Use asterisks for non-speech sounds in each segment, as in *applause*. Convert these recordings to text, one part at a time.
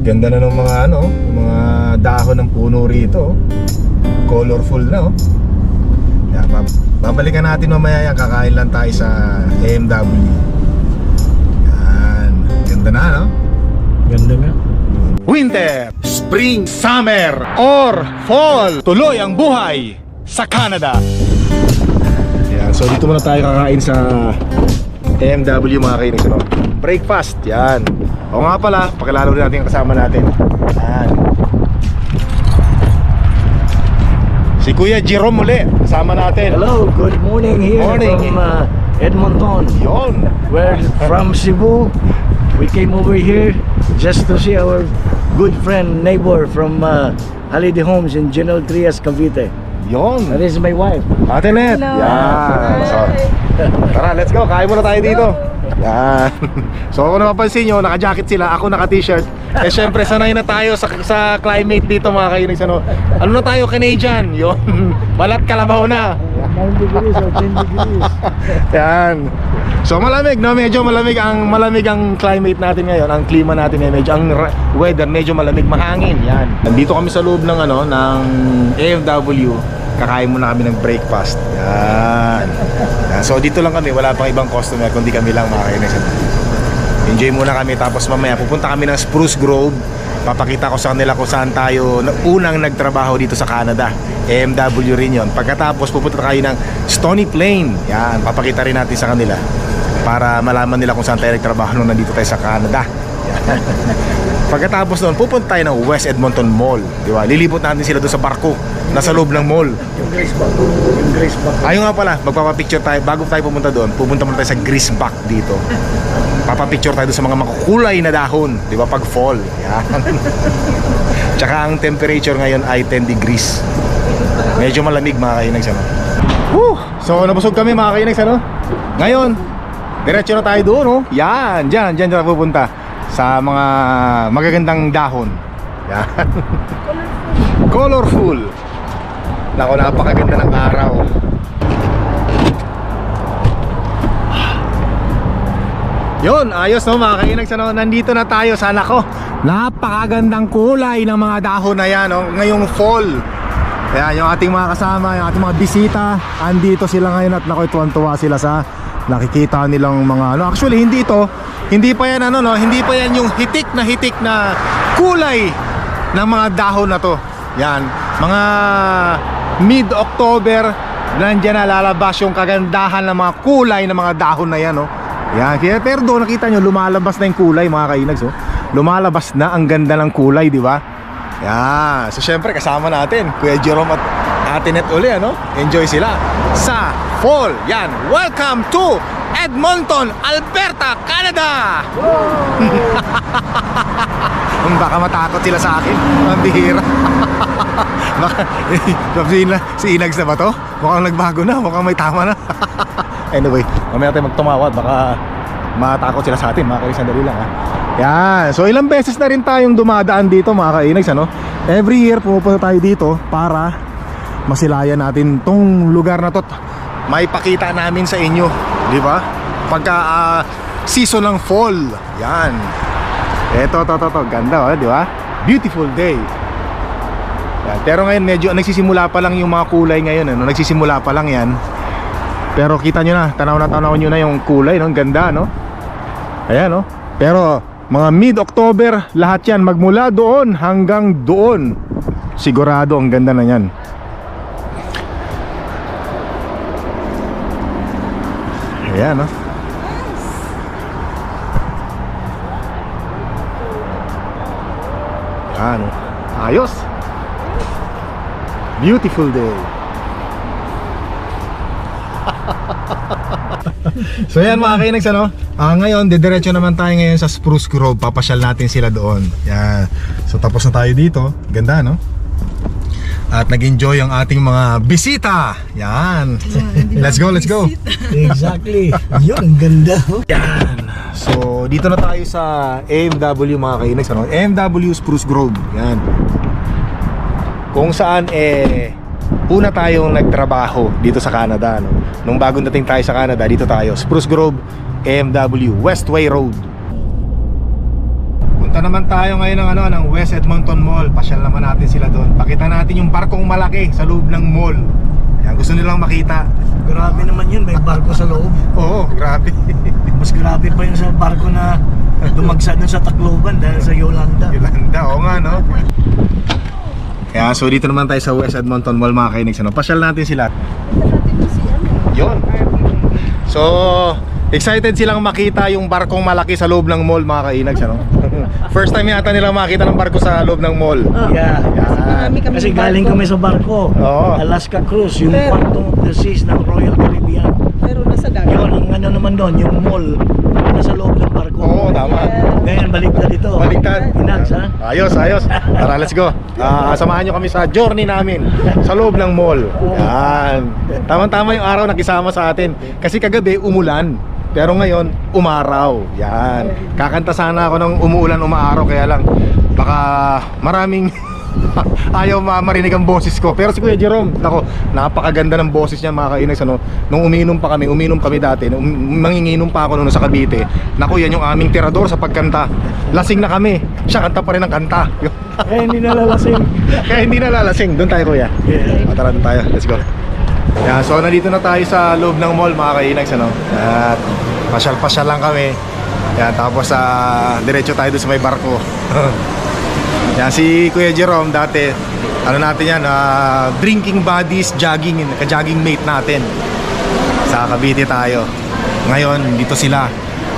Ganda na ng mga ano, mga dahon ng puno rito. Colorful na oh. Yan, bab- babalikan natin mamaya yan. Kakain lang tayo sa AMW. Yan. Ganda na, no? Ganda nga. Winter, Spring, Summer, or Fall. Tuloy ang buhay sa Canada. Yan, so dito muna tayo kakain sa AMW mga kainis. Ano? Breakfast, yan. O nga pala, pakilalo rin natin ang kasama natin. Yan. Si Kuya Jerome muli, kasama natin. Hello, good morning here Morning. from uh, Edmonton. Yon. We're from Cebu. We came over here just to see our good friend, neighbor from uh, Holiday Homes in General Trias, Cavite. Yon. That is my wife. Ate Net. Hello. Yan. So, tara, let's go. Kain muna tayo dito. Yan. *laughs* So kung napapansin nyo, naka-jacket sila, ako naka-t-shirt. Eh syempre, sanay na tayo sa, sa climate dito mga kainis. Ano, ano na tayo, Canadian? Yun. *laughs* Balat kalabaw na. 9 degrees or 10 degrees. *laughs* Yan. So malamig, no? Medyo malamig ang malamig ang climate natin ngayon, ang klima natin ngayon, medyo ang weather medyo malamig, mahangin. Yan. Nandito kami sa loob ng ano, ng AFW. Kakain muna kami ng breakfast. Yan. Yan. So dito lang kami, wala pang ibang customer kundi kami lang mga kainis. Enjoy muna kami tapos mamaya pupunta kami ng Spruce Grove. Papakita ko sa kanila kung saan tayo na- unang nagtrabaho dito sa Canada. AMW rin yon. Pagkatapos pupunta tayo ng Stony Plain. Yan, papakita rin natin sa kanila para malaman nila kung saan tayo nagtrabaho nung nandito tayo sa Canada. *laughs* Pagkatapos noon, pupunta tayo ng West Edmonton Mall. Di ba? Lilipot natin sila doon sa barko. Nasa loob ng mall. Yung Grace Back. Yung Grace Back. Ayun nga pala, magpapapicture tayo bago tayo pumunta doon. Pupunta muna tayo sa Greaseback dito. Papapicture tayo doon sa mga makukulay na dahon, 'di ba? Pag fall. Yan. *laughs* Tsaka ang temperature ngayon ay 10 degrees. Medyo malamig mga kainags ano. Woo! So nabusog kami mga kainags ano. Ngayon, diretso na tayo doon, oh. Yan, diyan, diyan tayo pupunta sa mga magagandang dahon. Yan. *laughs* Colorful. Nako, napakaganda ng araw. Yun, ayos no mga kainags ano, nandito na tayo sa nako. Napakagandang kulay ng mga dahon na yan no, ngayong fall. Kaya yung ating mga kasama, yung ating mga bisita, andito sila ngayon at nakoy tuwan-tuwa sila sa nakikita nilang mga ano. Actually, hindi ito, hindi pa yan ano no, hindi pa yan yung hitik na hitik na kulay ng mga dahon na to. Yan, mga mid-October, nandiyan na lalabas yung kagandahan ng mga kulay ng mga dahon na yan, no? Yan, kaya pero doon nakita nyo, lumalabas na yung kulay, mga kainags, oh. Lumalabas na ang ganda ng kulay, di ba? Yan, so syempre kasama natin, Kuya Jerome at Ate Net uli, ano? Enjoy sila sa fall. Yan, welcome to Edmonton, Alberta, Canada! *laughs* Kung baka matakot sila sa akin, ang bihira. *laughs* baka, si, Ina- si Inags na ba to? Mukhang nagbago na, mukhang may tama na. *laughs* anyway, mamaya tayo magtumawad, baka matakot sila sa atin, mga kainis, sandali lang ha. Yan, so ilang beses na rin tayong dumadaan dito mga kainags, ano? Every year pumupunta tayo dito para masilayan natin tong lugar na to. May pakita namin sa inyo, di ba? Pagka ah, season ng fall, yan. Eto, to, to, to, ganda, oh, di ba? Beautiful day. Yan. Pero ngayon medyo nagsisimula pa lang yung mga kulay ngayon, ano? Nagsisimula pa lang yan. Pero kita nyo na, tanaw na tanaw nyo na yung kulay, no? Ganda, no? Ayan, no? Pero mga mid-October, lahat yan magmula doon hanggang doon. Sigurado ang ganda na yan. Ayan, no? Yan. Ayos. Beautiful day. *laughs* so yan mga kainags ano ah, Ngayon didiretso naman tayo ngayon sa Spruce Grove Papasyal natin sila doon yan. So tapos na tayo dito Ganda no At nag-enjoy ang ating mga bisita Yan Let's go let's go exactly. Yun, ang ganda. oh. Yan So dito na tayo sa AMW mga kainags ano? AMW Spruce Grove Yan Kung saan eh Una tayong nagtrabaho dito sa Canada no? Nung bagong dating tayo sa Canada Dito tayo Spruce Grove AMW Westway Road Punta naman tayo ngayon ng ano ng West Edmonton Mall. Pasyal naman natin sila doon. Pakita natin yung barkong malaki sa loob ng mall. Yan, gusto nilang makita. Grabe naman yun, may barko sa loob. Oo, grabe. *laughs* Mas grabe pa yun sa barko na dumagsa dun sa Tacloban dahil sa Yolanda. Yolanda, oo nga no. Kaya so dito naman tayo sa West Edmonton Mall mga kainigs. Ano? Pasyal natin sila. Yun. So, excited silang makita yung barkong malaki sa loob ng mall mga kainags. Ano? *laughs* First time yata nilang makita ng barko sa loob ng mall. Yeah. Yan. kami Kasi ng galing kami sa barko. Oo. Alaska Cruise, yung Pero- Quantum of the Seas ng Royal Caribbean. Pero nasa dagat. Yun, ang ano naman doon, yung mall, nasa loob ng barko. Oo, tama. Ngayon, baliktad ito. Baliktad. Inags, ha? Ayos, ayos. Tara, let's go. *laughs* Ah, samahan nyo kami sa journey namin sa loob ng mall. Yan. Tama-tama yung araw nakisama sa atin. Kasi kagabi umulan. Pero ngayon, umaraw. Yan. Kakanta sana ako ng umuulan, umaaraw. Kaya lang, baka maraming *laughs* ayaw ma- marinig ang boses ko. Pero si Kuya Jerome, nako, napakaganda ng boses niya mga kainags. Ano, nung uminom pa kami, uminom kami dati, nung manginginom pa ako noon sa Cavite. Naku, yan yung aming tirador sa pagkanta. Lasing na kami. Siya kanta pa rin ang kanta. *laughs* Eh, hindi nalalasing. Kaya hindi na lalasing. Doon tayo kuya. Yeah. O, tara doon tayo. Let's go. Yeah, so nandito na tayo sa loob ng mall mga kainags ano. At pasyal-pasyal lang kami. Yan, tapos sa diretso tayo doon sa may barko. *laughs* Yan, si Kuya Jerome dati, ano natin yan, ah, drinking buddies, jogging, ka-jogging mate natin. Sa Cavite tayo. Ngayon, dito sila.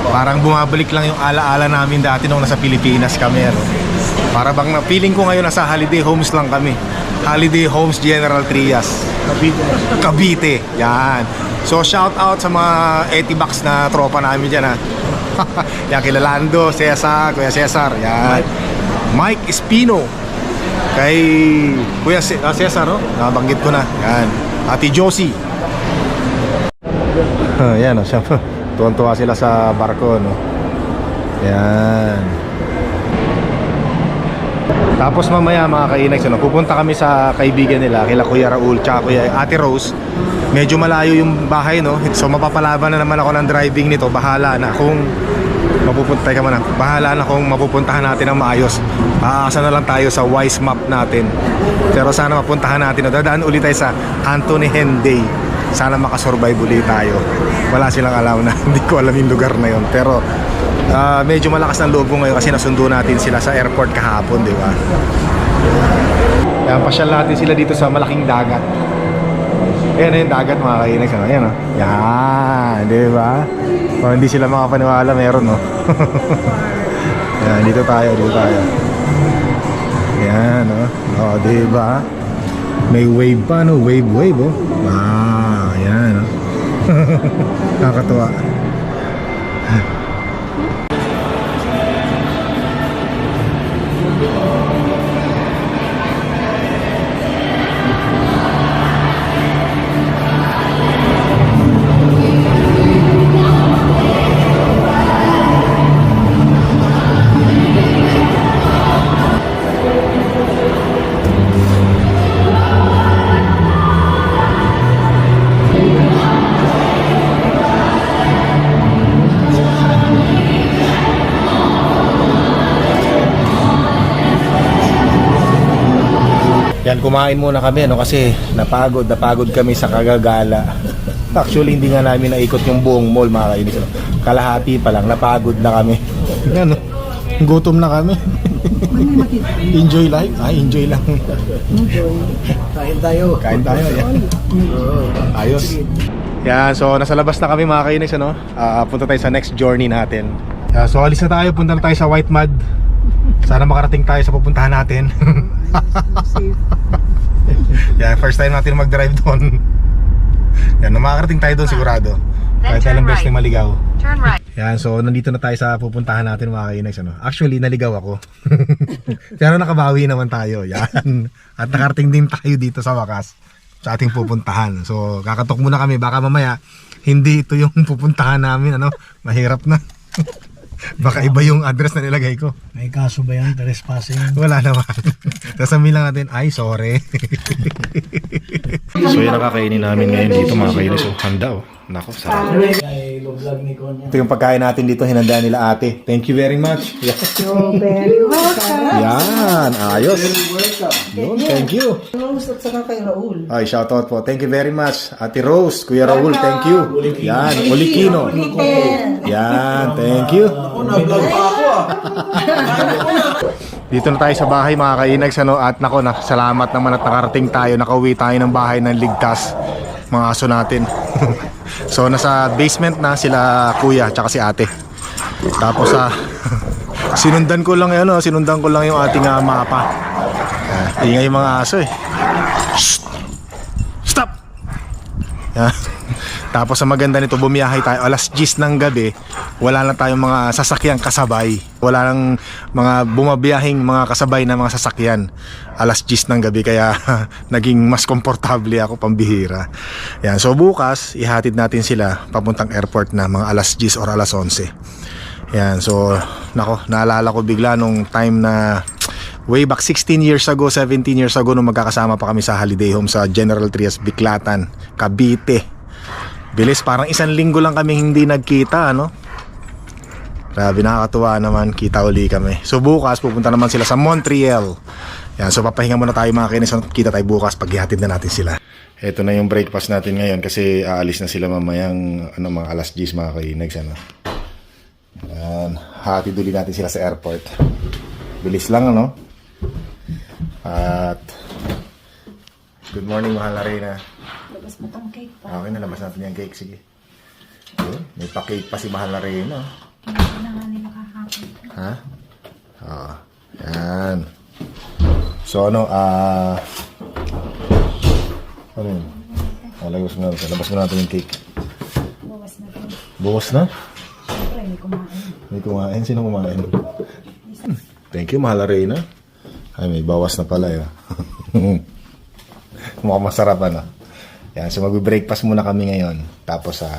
Parang bumabalik lang yung alaala namin dati nung nasa Pilipinas kami. Ano. Para bang na- feeling ko ngayon nasa holiday homes lang kami. Holiday Homes General Trias. Cavite. Cavite. Yan. So shout out sa mga Etibax na tropa namin dyan ha. *laughs* yan kila Lando, Cesar, Kuya Cesar. Yan. Mike Espino. Kay Kuya Ce- ah, Cesar, no? Nabanggit ko na. Yan. Ate Josie. Ah, yan, oh, siya. *laughs* Tuwan-tuwa sila sa barko, no? Yan. Tapos mamaya mga kainags, ano, pupunta kami sa kaibigan nila, kila Kuya Raul, tsaka Kuya Ate Rose. Medyo malayo yung bahay, no? So mapapalaban na naman ako ng driving nito. Bahala na kung mapupunta ka man. Bahala na kung mapupuntahan natin ng maayos. Aasa na lang tayo sa wise map natin. Pero sana mapuntahan natin. No? Dadaan ulit tayo sa Anthony Henday. Sana makasurvive ulit tayo. Wala silang alam na. *laughs* Hindi ko alam yung lugar na yon. Pero ah, medyo malakas ng loob ko ngayon kasi nasundo natin sila sa airport kahapon, di ba? Yan, pasyal natin sila dito sa malaking dagat. Ayan yung dagat mga kainags. Ano? Ayan o. Yan, di ba? O, hindi sila makapaniwala meron *laughs* no. Yan, dito tayo, dito tayo. Yan o. O, di ba? May wave pa no, wave wave oh. Wow, yan o. Nakakatuwa. Yan, kumain muna kami ano kasi napagod, napagod kami sa kagagala. *laughs* Actually, hindi nga namin naikot yung buong mall mga kainis. ano. Kalahati pa lang, napagod na kami. Yan, *laughs* oh. gutom na kami. *laughs* enjoy life? Ay, enjoy lang. Kain tayo. Kain tayo. Yan. Ayos. Yan, so nasa labas na kami mga kainis, ano? Ah, punta tayo sa next journey natin. Ah, so alis na tayo, punta na tayo sa White Mud. Sana makarating tayo sa pupuntahan natin. Safe. Yan, first time natin mag-drive doon. Yan, makakarating tayo doon sigurado. Kahit alam best right. maligaw. Turn right. Yan, so nandito na tayo sa pupuntahan natin mga kainags. Ano? Actually, naligaw ako. *laughs* Pero nakabawi naman tayo. Yan. At nakarating din tayo dito sa wakas sa ating pupuntahan. So, kakatok muna kami. Baka mamaya, hindi ito yung *laughs* pupuntahan namin. Ano? Mahirap na. *laughs* *laughs* Baka iba yung address na nilagay ko. May kaso ba yan? Trespassing? Wala naman. *laughs* Sasabihin lang natin, ay, sorry. *laughs* so, yung nakakainin namin ngayon dito mga kainis. Oh, handa oh. Nako, sarap. Ito yung pagkain natin dito, hinanda nila ate. Thank you very much. Yeah. You're very welcome. Yan, ayos. Yun, thank you. Rose at saka kay Raul. Ay, shoutout po. Thank you very much. Ate Rose, Kuya Raul, thank you. Yan, Olikino. Yan, thank you. Dito na tayo sa bahay mga kainags ano, at nako na salamat naman at nakarating tayo nakauwi tayo ng bahay ng ligtas mga aso natin *laughs* so nasa basement na sila kuya tsaka si ate tapos sa *laughs* sinundan ko lang ano, sinundan ko lang yung ating ah, mapa uh, ingay mga aso eh *laughs* Tapos ang maganda nito, bumiyahe tayo alas 10 ng gabi. Wala na tayong mga sasakyang kasabay. Wala nang mga bumabiyahing mga kasabay na mga sasakyan. Alas 10 ng gabi kaya *laughs* naging mas komportable ako pambihira. Yan. So bukas, ihatid natin sila papuntang airport na mga alas 10 or alas 11. Yan. So, nako, naalala ko bigla nung time na way back 16 years ago, 17 years ago nung magkakasama pa kami sa holiday home sa General Trias, Biclatan, Cavite. Bilis, parang isang linggo lang kami hindi nagkita, ano? Grabe, nakakatuwa naman. Kita uli kami. So bukas, pupunta naman sila sa Montreal. Yan, so papahinga muna tayo mga kinis. Kita tayo bukas pag ihatid na natin sila. Ito na yung breakfast natin ngayon kasi aalis na sila mamayang ano, mga alas 10 mga kainags. Ano? Yan, hatid uli natin sila sa airport. Bilis lang, ano? At good morning, mahal na Reyna. Labas mo tong cake pa. Okay, nalabas natin yung cake. Sige. Yun, may pa-cake pa si mahal na Reyna. Hindi na nga nila kahapon. Ha? Oo. Yan. So ano, ah... ano yun? Ah, labas mo natin. Labas mo natin yung cake. Bawas na to. Bukas na? Siyempre, may kumain. May kumain. Sino kumain? Thank you, mahal na Reyna. Ay, may bawas na pala yun. *laughs* Mukhang masarap ano. Yan, so mag-breakfast muna kami ngayon. Tapos sa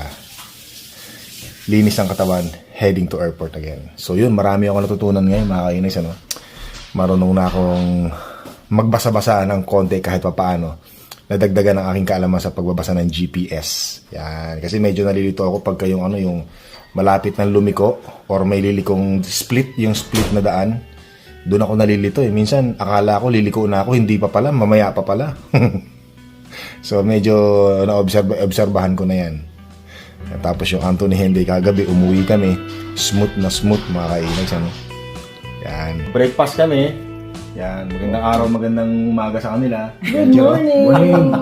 linis ng katawan, heading to airport again. So yun, marami ako natutunan ngayon mga kainis. Ano? Marunong na akong magbasa-basa ng konti kahit papaano. Nadagdagan ang aking kaalaman sa pagbabasa ng GPS. Yan. Kasi medyo nalilito ako pagka yung ano yung malapit ng lumiko or may lilikong split, yung split na daan. Doon ako nalilito eh. Minsan akala ko liliko na ako, hindi pa pala, mamaya pa pala. *laughs* so medyo na-observe obserbahan ko na yan. Tapos yung Anthony Henday kagabi, umuwi kami. Smooth na smooth mga kainags. Ano? Yan. Breakfast kami. Yan. Magandang araw, magandang umaga sa kanila. Good morning.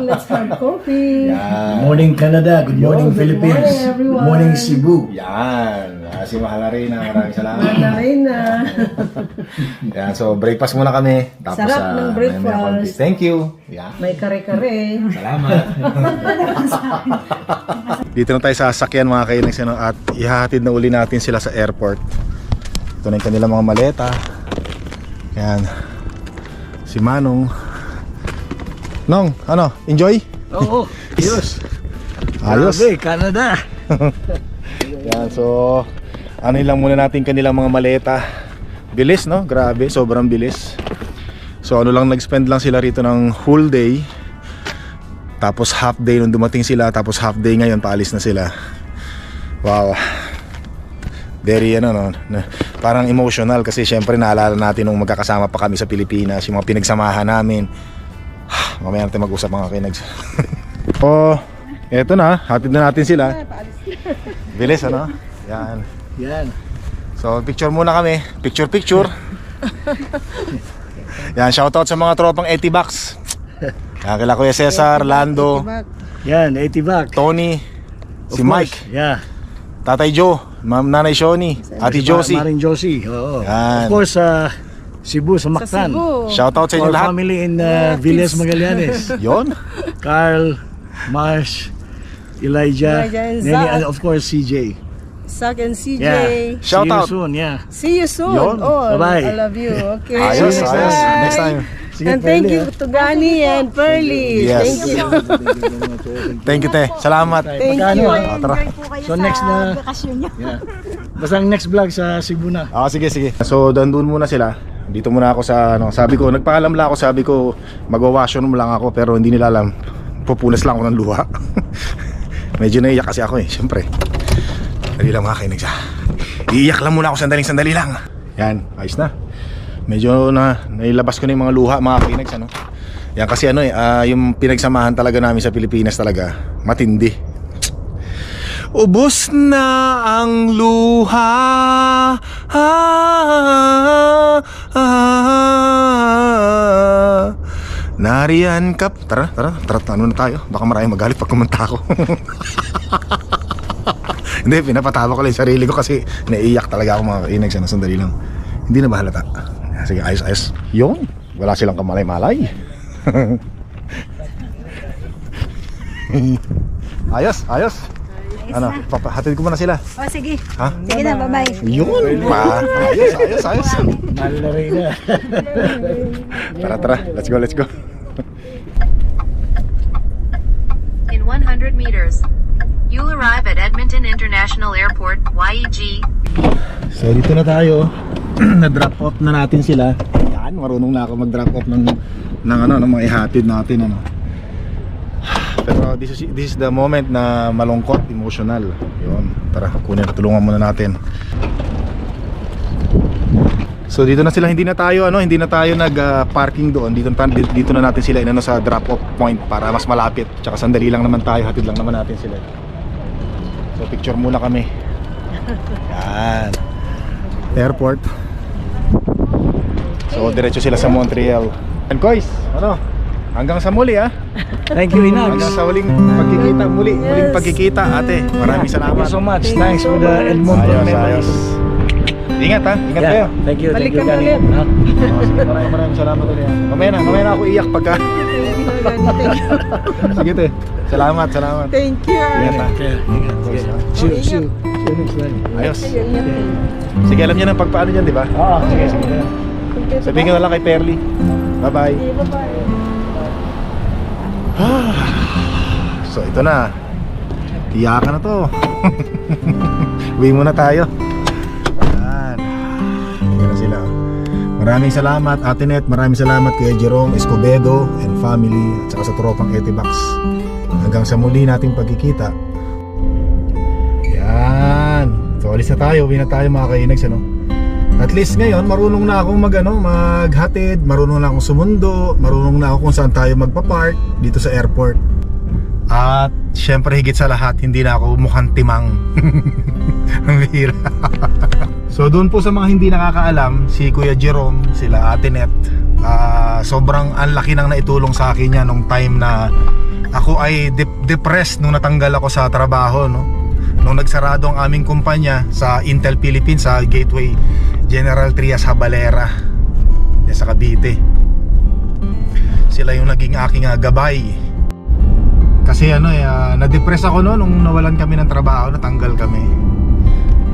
*laughs* Let's have coffee. Good Yan. morning Canada, good morning good Philippines, morning, everyone. good morning Cebu. Yan. Ah, si Mahal Arena, maraming salamat. Na rin na. Yan. So, breakfast muna kami. Tapos, Sarap ah, ng breakfast. konti. Thank you. Yan. May kare-kare. Salamat. *laughs* Dito na tayo sa sasakyan mga kainags ano, at ihahatid na uli natin sila sa airport. Ito na yung kanilang mga maleta. Yan. Si Manong. Nong, ano? Enjoy? Oo, *laughs* ayos. Ayos. Canada. *laughs* Yan, so ano lang muna natin kanilang mga maleta. Bilis, no? Grabe, sobrang bilis. So ano lang nag-spend lang sila rito ng whole day. Tapos half day nung dumating sila, tapos half day ngayon paalis na sila. Wow. Very ano no, na- parang emotional kasi syempre naalala natin nung magkakasama pa kami sa Pilipinas, yung mga pinagsamahan namin. *sighs* Mamaya natin mag-usap mga kinags. *laughs* oh, eto na, hatid na natin sila. Bilis ano? Yan. Yan. So picture muna kami. Picture picture. *laughs* Yan, shoutout sa mga tropang Etibax. Yan, kila Kuya Cesar, Lando, Yan, 80 back. Tony, Of si course, Mike, Yeah. Tatay Joe, Ma'am Nanay Shoni, Ate Josie. Maring Josie. Oo. Yan. Of course, sa Cebu, sa Mactan. Cebu. Shoutout sa inyo Our lahat. family in uh, Villas Magallanes. *laughs* Yon. Carl, Marsh, Elijah, Elijah and Zach. and of course CJ. Zach and CJ. Yeah. Shout See you out. soon, yeah. See you soon. Yon. all. Bye-bye. I love you. Okay. Ayos, next ayos. Bye. Next time. Sige, And thank you to Gani and Pearly. Yes. Thank you. Thank you, te. Salamat. Thank you. ah? Ah, tara. So, sa next na-. Yeah. Basta ang next vlog sa Cebu na. Ah, sige, sige. So, doon muna sila. Dito muna ako sa ano, sabi ko, nagpaalam lang ako, sabi ko magwa-washroom lang ako pero hindi nila alam. Pupunas lang ako ng luha. *laughs* Medyo naiyak kasi ako eh, syempre. Dali lang mga kainig siya. Iiyak lang muna ako sandaling sandali lang. Yan, ayos na. Medyo na nailabas ko na yung mga luha mga kainegs ano. Yan kasi ano eh, ah, yung pinagsamahan talaga namin sa Pilipinas talaga, matindi. Ubus na ang luha ah, ah, Nariyan ka Tara, tara, tara, ano na tayo Baka maraming magalit pag kumanta ako *laughs* Hindi, pinapatawa ko lang yung sarili ko kasi naiiyak talaga ako mga kainegs ano, Sandali lang Hindi na ba halata? Sige, ayos, ayos Yun, wala silang kamalay-malay *laughs* Ayos, ayos Ano, papahatid ko muna sila O, sige. Ha? Sige na, bye-bye. Yun, pa. Ayos, ayos, ayos. Mahal na rin na. *laughs* Tara, tara. Let's go, let's go. In 100 meters, you'll arrive at Edmonton International Airport, YEG. So, dito na tayo. *clears throat* Na-drop off na natin sila. Yan, marunong na ako mag-drop off ng, ng ano, ng mga ihatid natin, ano. *sighs* Pero this is, this is the moment na malungkot, emotional. Yun, tara, kunin, tulungan muna natin. So dito na sila, hindi na tayo ano, hindi na tayo nag-parking doon. Dito na dito na natin sila inano sa drop off point para mas malapit. Tsaka sandali lang naman tayo, hatid lang naman natin sila. So picture muna kami. Yan. Airport. So diretso sila sa Montreal. And guys, ano? Hanggang sa muli ah. Thank you, Inags. Hanggang sa huling pagkikita muli, huling Yes. pagkikita ate. Maraming Thank salamat. you so much. Thank Thanks for the. Edmonton Ayos, memories. ayos. Ingat ha, ingat kayo. Yeah, thank you, thank Balik you, kami Kani. ulit. Ha? Oh, sige, maraming maraming salamat ulit. ah. Mamaya na, mamaya na ako iyak pagka. sige te. Salamat, salamat. Thank you. Ingat ha. Ingat. Boys, ha? See you. See you next time. Ayos. Sige, alam niyo na pagpaano dyan, di ba? Oo, sige, sige. Sabihin ko na lang kay Perly. Bye-bye. So, ito na. Iyakan na to. *laughs* Uwi muna tayo. Yan. Yan na sila. Maraming salamat, Ate Net. Maraming salamat kay Jerome Escobedo and family at saka sa tropang Etibax. Hanggang sa muli nating pagkikita. Yan. So, alis na tayo. Uwi na tayo mga kainags, ano? At least ngayon, marunong na akong mag, ano, maghatid, marunong na akong sumundo, marunong na ako kung saan tayo magpa-park dito sa airport. At syempre higit sa lahat, hindi na ako mukhang timang. *laughs* Ang bihira. *laughs* so doon po sa mga hindi nakakaalam, si Kuya Jerome, sila Ate Net, ah, sobrang ang laki nang naitulong sa akin niya nung time na ako ay dep- depressed nung natanggal ako sa trabaho, no? Nung nagsarado ang aming kumpanya sa Intel Philippines sa Gateway General Trias Habalera yan sa Cavite. Sila yung naging aking ah, gabay kasi ano eh, ah, na-depress ako no nung nawalan kami ng trabaho, natanggal kami.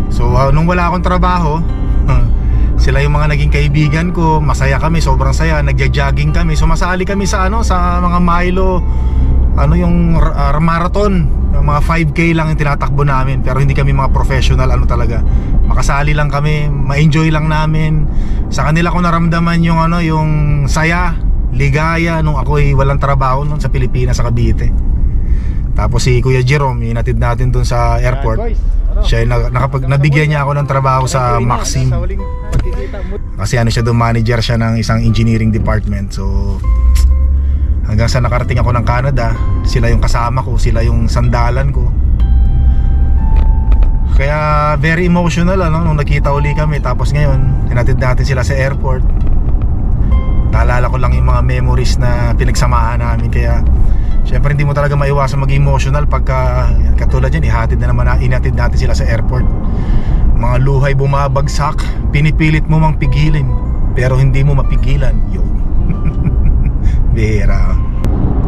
So ah, nung wala akong trabaho, *laughs* sila yung mga naging kaibigan ko, masaya kami, sobrang saya, nagja-jogging kami, sumasali kami sa ano, sa mga Milo, ano yung ah, marathon, yung mga 5k lang yung tinatakbo namin, pero hindi kami mga professional ano talaga. Makasali lang kami, ma-enjoy lang namin. Sa kanila ko naramdaman yung ano, yung saya, ligaya nung ako ay walang trabaho noon sa Pilipinas sa Cavite. Tapos si Kuya Jerome, inatid natin dun sa airport. Siya yung na- nakapag nabigyan niya ako ng trabaho sa Maxim. Kasi ano siya doon, manager siya ng isang engineering department. So hanggang sa nakarating ako ng Canada, sila yung kasama ko, sila yung sandalan ko. Kaya very emotional ano nung nakita uli kami tapos ngayon hinatid natin sila sa airport. Naalala ko lang yung mga memories na pinagsamahan namin kaya Siyempre hindi mo talaga maiwasan maging emotional pagka katulad yan ihatid na naman na inatid natin sila sa airport. Mga luhay bumabagsak, pinipilit mo mang pigilin pero hindi mo mapigilan. Yo. Bira.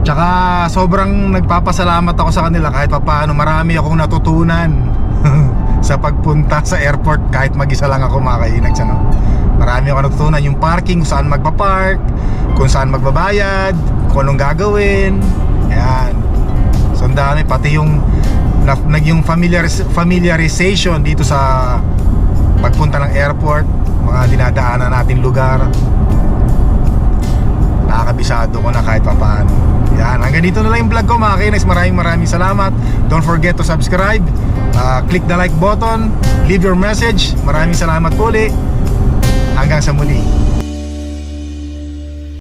Tsaka sobrang nagpapasalamat ako sa kanila kahit papaano marami akong natutunan *laughs* sa pagpunta sa airport kahit mag-isa lang ako makakainag sa no. Marami akong natutunan yung parking, kung saan magpa-park, kung saan magbabayad, kung anong gagawin. Ayan. So ang dami pati yung na, naging familiar, familiarization dito sa pagpunta ng airport, mga dinadaanan natin lugar. Nakakabisado ko na kahit papaano. Yan, hanggang dito na lang yung vlog ko mga kinex. Maraming maraming salamat. Don't forget to subscribe. Ah, click the like button. Leave your message. Maraming salamat po ulit. Hanggang sa muli.